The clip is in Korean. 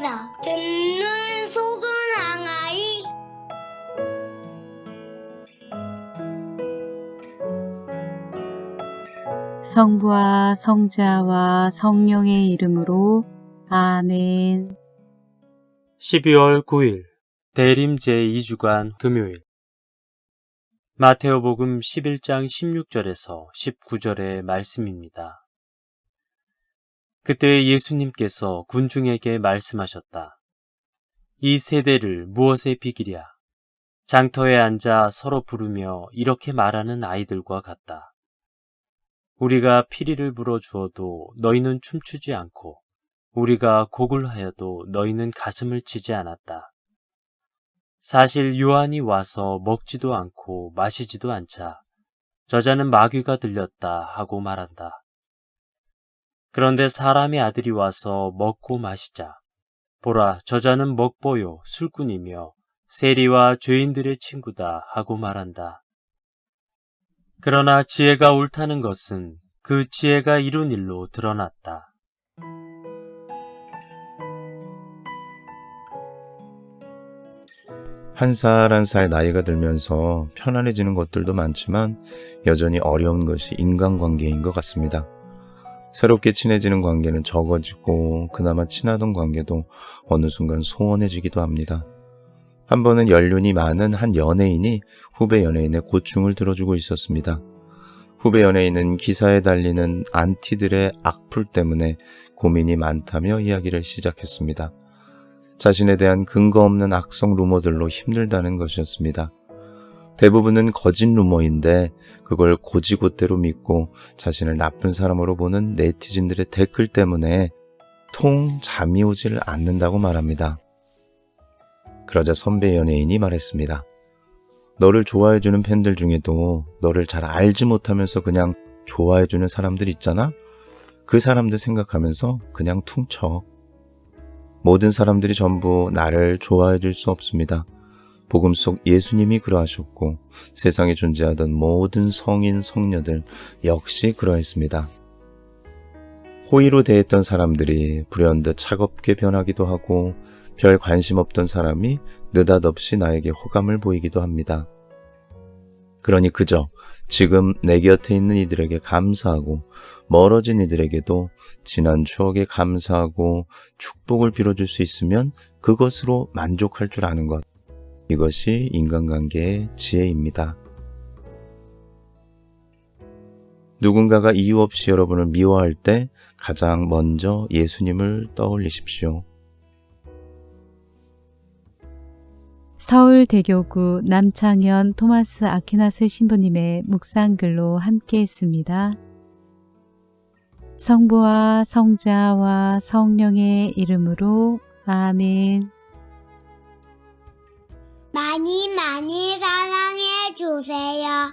항상 듣는 속은 항아리 성부와 성자와 성령의 이름으로 아멘. 12월 9일 대림 제2주간 금요일 마테오복음 11장 16절에서 19절의 말씀입니다. 그때 예수님께서 군중에게 말씀하셨다. 이 세대를 무엇에 비기랴? 장터에 앉아 서로 부르며 이렇게 말하는 아이들과 같다. 우리가 피리를 불어 주어도 너희는 춤추지 않고 우리가 곡을 하여도 너희는 가슴을 치지 않았다. 사실 요한이 와서 먹지도 않고 마시지도 않자 저자는 마귀가 들렸다 하고 말한다. 그런데 사람의 아들이 와서 먹고 마시자 보라 저자는 먹보요 술꾼이며 세리와 죄인들의 친구다 하고 말한다. 그러나 지혜가 옳다는 것은 그 지혜가 이룬 일로 드러났다. 한살한살 나이가 들면서 편안해지는 것들도 많지만 여전히 어려운 것이 인간관계인 것 같습니다. 새롭게 친해지는 관계는 적어지고 그나마 친하던 관계도 어느 순간 소원해지기도 합니다. 한 번은 연륜이 많은 한 연예인이 후배 연예인의 고충을 들어주고 있었습니다. 후배 연예인은 기사에 달리는 안티들의 악플 때문에 고민이 많다며 이야기를 시작했습니다. 자신에 대한 근거 없는 악성 루머들로 힘들다는 것이었습니다. 대부분은 거짓 루머인데 그걸 고지고대로 믿고 자신을 나쁜 사람으로 보는 네티즌들의 댓글 때문에 통 잠이 오질 않는다고 말합니다. 그러자 선배 연예인이 말했습니다. 너를 좋아해주는 팬들 중에도 너를 잘 알지 못하면서 그냥 좋아해주는 사람들 있잖아? 그 사람들 생각하면서 그냥 퉁쳐. 모든 사람들이 전부 나를 좋아해 줄 수 없습니다. 복음 속 예수님이 그러하셨고 세상에 존재하던 모든 성인, 성녀들 역시 그러했습니다. 호의로 대했던 사람들이 불현듯 차갑게 변하기도 하고 별 관심 없던 사람이 느닷없이 나에게 호감을 보이기도 합니다. 그러니 그저 지금 내 곁에 있는 이들에게 감사하고 멀어진 이들에게도 지난 추억에 감사하고 축복을 빌어줄 수 있으면 그것으로 만족할 줄 아는 것. 이것이 인간관계의 지혜입니다. 누군가가 이유 없이 여러분을 미워할 때 가장 먼저 예수님을 떠올리십시오. 서울대교구 남창현 토마스 아퀴나스 신부님의 묵상글로 함께 했습니다. 성부와 성자와 성령의 이름으로 아멘. 많이 많이 사랑해 주세요.